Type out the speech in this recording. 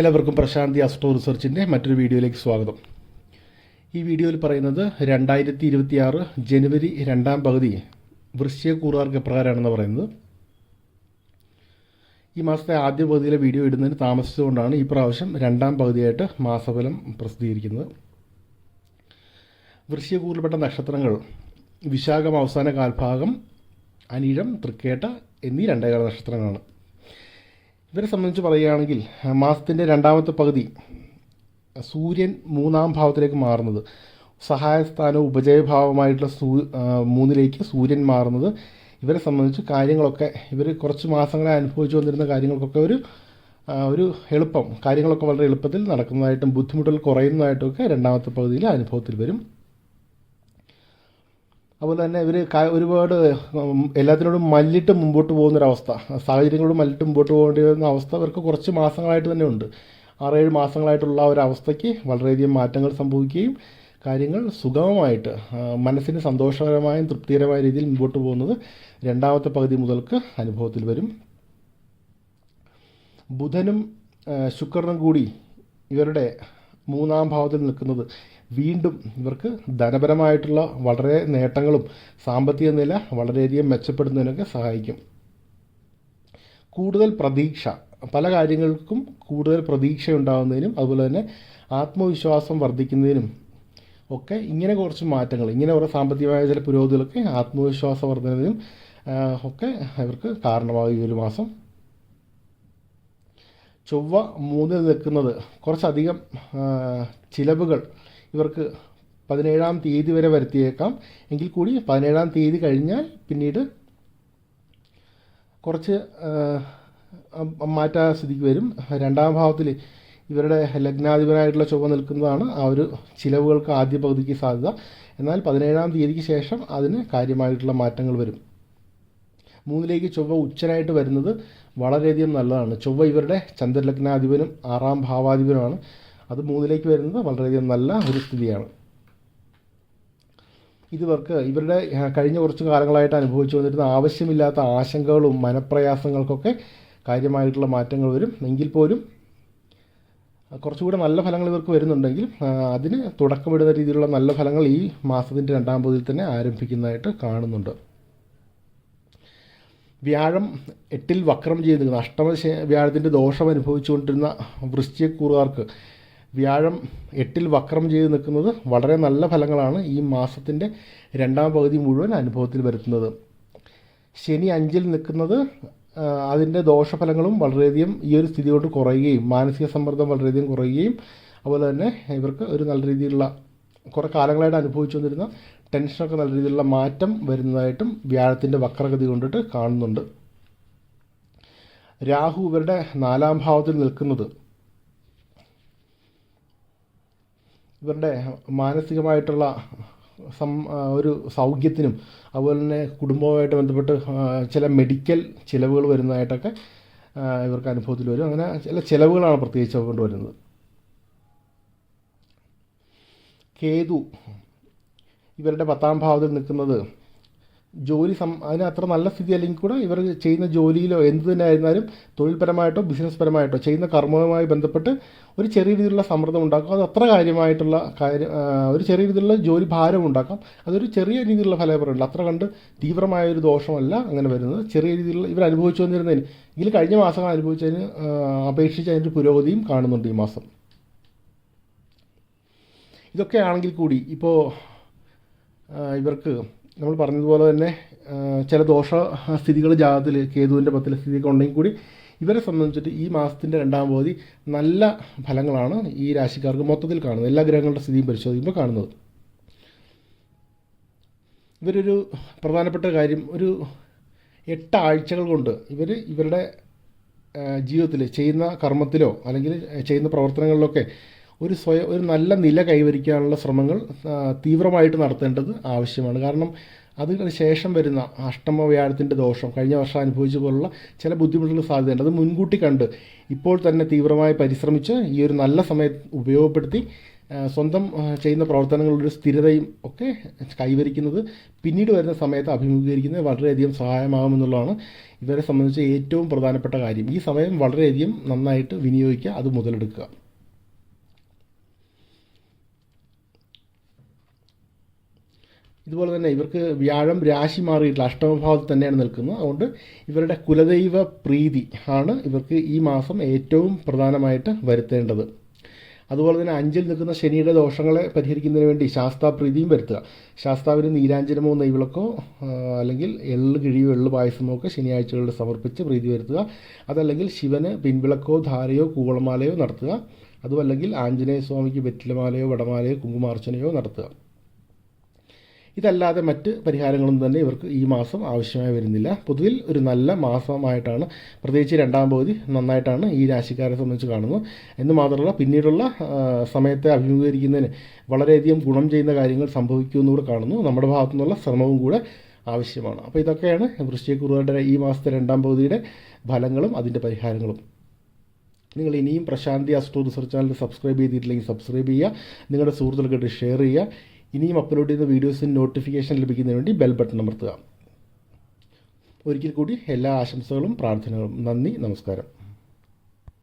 എല്ലാവർക്കും പ്രശാന്തി അസ്ട്രോ റിസർച്ചിന്റെ മറ്റൊരു വീഡിയോയിലേക്ക് സ്വാഗതം. ഈ വീഡിയോയിൽ പറയുന്നത് രണ്ടായിരത്തി ഇരുപത്തിയാറ് ജനുവരി രണ്ടാം പകുതി വൃശ്ചികക്കൂറുകാർക്ക് എപ്രകാരമാണെന്ന് പറയുന്നത്. ഈ മാസത്തെ ആദ്യ പകുതിയിലെ വീഡിയോ ഇടുന്നതിന് താമസിച്ചുകൊണ്ടാണ് ഈ പ്രാവശ്യം രണ്ടാം പകുതിയായിട്ട് മാസഫലം പ്രസിദ്ധീകരിക്കുന്നത്. വൃശ്ചികക്കൂറിൽപ്പെട്ട നക്ഷത്രങ്ങൾ വിശാഖം അവസാന കാൽഭാഗം അനിഴം തൃക്കേട്ട എന്നീ രണ്ടേകാല നക്ഷത്രങ്ങളാണ്. ഇവരെ സംബന്ധിച്ച് പറയുകയാണെങ്കിൽ മാസത്തിന്റെ രണ്ടാമത്തെ പകുതി സൂര്യൻ മൂന്നാം ഭാവത്തിലേക്ക് മാറുന്നത്. സഹായസ്ഥാനവും ഉപജയഭാവമായിട്ടുള്ള സൂ മൂന്നിലേക്ക് സൂര്യൻ മാറുന്നത്. ഇവരെ സംബന്ധിച്ച് കാര്യങ്ങളൊക്കെ ഇവർ കുറച്ച് മാസങ്ങളെ അനുഭവിച്ചു വന്നിരുന്ന കാര്യങ്ങൾക്കൊക്കെ ഒരു ഒരു എളുപ്പം. കാര്യങ്ങളൊക്കെ വളരെ എളുപ്പത്തിൽ നടക്കുന്നതായിട്ടും ബുദ്ധിമുട്ടുകൾ കുറയുന്നതായിട്ടുമൊക്കെ രണ്ടാമത്തെ പകുതിയിൽ അനുഭവത്തിൽ വരും. അതുപോലെ തന്നെ ഇവർ ഒരുപാട് എല്ലാത്തിനോടും മല്ലിട്ട് മുമ്പോട്ട് പോകുന്നൊരവസ്ഥ. സാഹചര്യങ്ങളോട് മല്ലിട്ട് മുമ്പോട്ട് പോകേണ്ടി വരുന്ന അവസ്ഥ ഇവർക്ക് കുറച്ച് മാസങ്ങളായിട്ട് തന്നെ ഉണ്ട്. ആറേഴ് മാസങ്ങളായിട്ടുള്ള ഒരു അവസ്ഥയ്ക്ക് വളരെയധികം മാറ്റങ്ങൾ സംഭവിക്കുകയും കാര്യങ്ങൾ സുഗമമായിട്ട് മനസ്സിന് സന്തോഷകരമായും തൃപ്തികരമായ രീതിയിൽ മുമ്പോട്ട് പോകുന്നത് രണ്ടാമത്തെ പകുതി മുതൽക്ക് അനുഭവത്തിൽ വരും. ബുധനും ശുക്രനും കൂടി ഇവരുടെ മൂന്നാം ഭാവത്തിൽ നിൽക്കുന്നത്. വീണ്ടും ഇവർക്ക് ധനപരമായിട്ടുള്ള വളരെ നേട്ടങ്ങളും സാമ്പത്തിക നില വളരെയധികം മെച്ചപ്പെടുന്നതിനൊക്കെ സഹായിക്കും. കൂടുതൽ പ്രതീക്ഷ. പല കാര്യങ്ങൾക്കും കൂടുതൽ പ്രതീക്ഷ ഉണ്ടാകുന്നതിനും അതുപോലെ തന്നെ ആത്മവിശ്വാസം വർദ്ധിക്കുന്നതിനും ഒക്കെ ഇങ്ങനെ കുറച്ച് മാറ്റങ്ങൾ ഇങ്ങനെ ഓരോ സാമ്പത്തികമായ ചില പുരോഗതികളൊക്കെ ആത്മവിശ്വാസ വർദ്ധനവിനും ഒക്കെ ഇവർക്ക് കാരണമാകും ഈ ഒരു മാസം. ചൊവ്വ മൂന്നിൽ നിൽക്കുന്നത് കുറച്ചധികം ചിലവുകൾ ഇവർക്ക് പതിനേഴാം തീയതി വരെ വരുത്തിയേക്കാം. എങ്കിൽ കൂടി പതിനേഴാം തീയതി കഴിഞ്ഞാൽ പിന്നീട് കുറച്ച് മാറ്റ സ്ഥിതിക്ക് വരും. രണ്ടാം ഭാവത്തിൽ ഇവരുടെ ലഗ്നാധിപനായിട്ടുള്ള ചൊവ്വ നിൽക്കുന്നതാണ് ആ ഒരു ചിലവുകൾക്ക് ആദ്യ പകുതിക്ക് സാധ്യത. എന്നാൽ പതിനേഴാം തീയതിക്ക് ശേഷം അതിന് കാര്യമായിട്ടുള്ള മാറ്റങ്ങൾ വരും. മൂന്നിലേക്ക് ചൊവ്വ ഉച്ചനായിട്ട് വരുന്നത് വളരെയധികം നല്ലതാണ്. ചൊവ്വ ഇവരുടെ ചന്ദ്രലഗ്നാധിപനും ആറാം ഭാവാധിപനുമാണ്. അത് മൂന്നിലേക്ക് വരുന്നത് വളരെയധികം നല്ല ഒരു സ്ഥിതിയാണ്. ഇതിവർക്ക് ഇവരുടെ കഴിഞ്ഞ കുറച്ച് കാലങ്ങളായിട്ട് അനുഭവിച്ചു വന്നിരുന്ന ആവശ്യമില്ലാത്ത ആശങ്കകളും മനപ്രയാസങ്ങൾക്കൊക്കെ കാര്യമായിട്ടുള്ള മാറ്റങ്ങൾ വരും. എങ്കിൽ പോലും കുറച്ചുകൂടെ നല്ല ഫലങ്ങൾ ഇവർക്ക് വരുന്നുണ്ടെങ്കിൽ അതിന് തുടക്കമിടുന്ന രീതിയിലുള്ള നല്ല ഫലങ്ങൾ ഈ മാസത്തിന്റെ രണ്ടാം പകുതിയിൽ തന്നെ ആരംഭിക്കുന്നതായിട്ട് കാണുന്നുണ്ട്. വ്യാഴം എട്ടിൽ വക്രം ചെയ്ത് അഷ്ടമ വ്യാഴത്തിന്റെ ദോഷം അനുഭവിച്ചുകൊണ്ടിരുന്ന വൃശ്ചികക്കൂറുകാർക്ക് വ്യാഴം എട്ടിൽ വക്രം ചെയ്ത് നിൽക്കുന്നത് വളരെ നല്ല ഫലങ്ങളാണ് ഈ മാസത്തിന്റെ രണ്ടാം പകുതി മുഴുവൻ അനുഭവത്തിൽ വരുത്തുന്നത്. ശനി അഞ്ചിൽ നിൽക്കുന്നത് അതിന്റെ ദോഷഫലങ്ങളും വളരെയധികം ഈ ഒരു സ്ഥിതി കൊണ്ട് കുറയുകയും മാനസിക സമ്മർദ്ദം വളരെയധികം കുറയുകയും അതുപോലെ തന്നെ ഇവർക്ക് ഒരു നല്ല രീതിയിലുള്ള കുറേ കാലങ്ങളായിട്ട് അനുഭവിച്ചു വന്നിരുന്ന ടെൻഷനൊക്കെ നല്ല രീതിയിലുള്ള മാറ്റം വരുന്നതായിട്ടും വ്യാഴത്തിന്റെ വക്രഗതി കൊണ്ടിട്ട് കാണുന്നുണ്ട്. രാഹു ഇവരുടെ നാലാം ഭാവത്തിൽ നിൽക്കുന്നത് ഇവരുടെ മാനസികമായിട്ടുള്ള സം ഒരു സൗഖ്യത്തിനും അതുപോലെ തന്നെ കുടുംബവുമായിട്ട് ബന്ധപ്പെട്ട് ചില മെഡിക്കൽ ചിലവുകൾ വരുന്നതായിട്ടൊക്കെ ഇവർക്ക് അനുഭവത്തിൽ വരും. അങ്ങനെ ചില ചിലവുകളാണ് പ്രത്യേകിച്ച് കൊണ്ടുവരുന്നത്. വരുന്നത് കേതു ഇവരുടെ പത്താം ഭാവത്തിൽ നിൽക്കുന്നത്. ജോലി സം അതിന് അത്ര നല്ല സ്ഥിതി അല്ലെങ്കിൽ കൂടെ ഇവർ ചെയ്യുന്ന ജോലിയിലോ എന്ത് തന്നെ ആയിരുന്നാലും തൊഴിൽപരമായിട്ടോ ബിസിനസ് പരമായിട്ടോ ചെയ്യുന്ന കർമ്മവുമായി ബന്ധപ്പെട്ട് ഒരു ചെറിയ രീതിയിലുള്ള സമ്മർദ്ദം ഉണ്ടാക്കും. അത് അത്ര കാര്യമായിട്ടുള്ള കാര്യം ഒരു ചെറിയ രീതിയിലുള്ള ജോലി ഭാരം ഉണ്ടാക്കാം. അതൊരു ചെറിയ രീതിയിലുള്ള ഫലമേ അത്ര കണ്ട് തീവ്രമായ ഒരു ദോഷമല്ല അങ്ങനെ വരുന്നത്. ചെറിയ രീതിയിലുള്ള ഇവർ അനുഭവിച്ചു വന്നിരുന്നതിന് ഇതിൽ കഴിഞ്ഞ മാസം അനുഭവിച്ചതിന് അപേക്ഷിച്ച് അതിന്റെ പുരോഗതിയും കാണുന്നുണ്ട് ഈ മാസം. ഇതൊക്കെ ആണെങ്കിൽ കൂടി ഇപ്പോൾ ഇവർക്ക് നമ്മൾ പറഞ്ഞതുപോലെ തന്നെ ചില ദോഷ സ്ഥിതികൾ ജാതത്തിൽ കേതുവിന്റെ പത്തിലെ സ്ഥിതിയൊക്കെ ഉണ്ടെങ്കിൽ കൂടി ഇവരെ സംബന്ധിച്ചിട്ട് ഈ മാസത്തിന്റെ രണ്ടാം പകുതി നല്ല ഫലങ്ങളാണ് ഈ രാശിക്കാർക്ക് മൊത്തത്തിൽ കാണുന്നത്. എല്ലാ ഗ്രഹങ്ങളുടെ സ്ഥിതിയും പരിശോധിക്കുമ്പോൾ കാണുന്നത്. ഇവരൊരു പ്രധാനപ്പെട്ട കാര്യം ഒരു എട്ട് ആഴ്ചകൾ കൊണ്ട് ഇവർ ഇവരുടെ ജീവിതത്തിൽ ചെയ്യുന്ന കർമ്മത്തിലോ അല്ലെങ്കിൽ ചെയ്യുന്ന പ്രവർത്തനങ്ങളിലൊക്കെ ഒരു സ്വയം ഒരു നല്ല നില കൈവരിക്കാനുള്ള ശ്രമങ്ങൾ തീവ്രമായിട്ട് നടത്തേണ്ടത് ആവശ്യമാണ്. കാരണം അതിന് ശേഷം വരുന്ന അഷ്ടമ വ്യാഴത്തിന്റെ ദോഷം കഴിഞ്ഞ വർഷം അനുഭവിച്ച പോലുള്ള ചില ബുദ്ധിമുട്ടുകൾ സാധ്യതയുണ്ട്. അത് മുൻകൂട്ടി കണ്ട് ഇപ്പോൾ തന്നെ തീവ്രമായി പരിശ്രമിച്ച് ഈ ഒരു നല്ല സമയത്ത് ഉപയോഗപ്പെടുത്തി സ്വന്തം ചെയ്യുന്ന പ്രവർത്തനങ്ങളുടെ സ്ഥിരതയും ഒക്കെ കൈവരിക്കുന്നത് പിന്നീട് വരുന്ന സമയത്ത് അഭിമുഖീകരിക്കുന്നത് വളരെയധികം സഹായമാകുമെന്നുള്ളതാണ് ഇവരെ സംബന്ധിച്ച് ഏറ്റവും പ്രധാനപ്പെട്ട കാര്യം. ഈ സമയം വളരെയധികം നന്നായിട്ട് വിനിയോഗിക്കുക അത് മുതലെടുക്കുക. ഇതുപോലെ തന്നെ ഇവർക്ക് വ്യാഴം രാശി മാറിയിട്ടുള്ള അഷ്ടമഭാവത്തിൽ തന്നെയാണ് നിൽക്കുന്നത്. അതുകൊണ്ട് ഇവരുടെ കുലദൈവ പ്രീതി ആണ് ഇവർക്ക് ഈ മാസം ഏറ്റവും പ്രധാനമായിട്ട് വരുത്തേണ്ടത്. അതുപോലെ തന്നെ അഞ്ചിൽ നിൽക്കുന്ന ശനിയുടെ ദോഷങ്ങളെ പരിഹരിക്കുന്നതിന് വേണ്ടി ശാസ്താ പ്രീതിയും വരുത്തുക. ശാസ്താവിന് നീരാഞ്ജനമോ നെയ്വിളക്കോ അല്ലെങ്കിൽ എള്ള് കിഴിയോ എള്ള് പായസമോ ഒക്കെ ശനിയാഴ്ചകളിൽ സമർപ്പിച്ച് പ്രീതി വരുത്തുക. അതല്ലെങ്കിൽ ശിവന് പിൻവിളക്കോ ധാരയോ കൂവളമാലയോ നടത്തുക. അതുമല്ലെങ്കിൽ ആഞ്ജനേയ സ്വാമിക്ക് വെറ്റിലമാലയോ വടമാലയോ കുങ്കുമാർച്ചനയോ നടത്തുക. ഇതല്ലാതെ മറ്റ് പരിഹാരങ്ങളൊന്നും തന്നെ ഇവർക്ക് ഈ മാസം ആവശ്യമായി വരുന്നില്ല. പൊതുവിൽ ഒരു നല്ല മാസമായിട്ടാണ് പ്രത്യേകിച്ച് രണ്ടാം പകുതി നന്നായിട്ടാണ് ഈ രാശിക്കാരെ സംബന്ധിച്ച് കാണുന്നത്. എന്ന് മാത്രമല്ല പിന്നീടുള്ള സമയത്തെ അഭിമുഖീകരിക്കുന്നതിന് വളരെയധികം ഗുണം ചെയ്യുന്ന കാര്യങ്ങൾ സംഭവിക്കുമെന്ന് കൂടെ കാണുന്നു. നമ്മുടെ ഭാഗത്തു നിന്നുള്ള ശ്രമവും കൂടെ ആവശ്യമാണ്. അപ്പോൾ ഇതൊക്കെയാണ് വൃശ്ചികക്കുറുകളുടെ ഈ മാസത്തെ രണ്ടാം പകുതിയുടെ ഫലങ്ങളും അതിന്റെ പരിഹാരങ്ങളും. നിങ്ങൾ ഇനിയും Prashanthi astro research channel subscribe ചെയ്തിട്ടില്ലെങ്കിൽ സബ്സ്ക്രൈബ് ചെയ്യുക. നിങ്ങളുടെ സുഹൃത്തുക്കൾക്ക് ഷെയർ ചെയ്യുക. ഇനിയും അപ്ലോഡ് ചെയ്യുന്ന വീഡിയോസിന് നോട്ടിഫിക്കേഷൻ ലഭിക്കുന്നതിന് വേണ്ടി ബെൽ ബട്ടൺ അമർത്തുക. ഒരിക്കൽ കൂടി എല്ലാ ആശംസകളും പ്രാർത്ഥനകളും. നന്ദി നമസ്കാരം.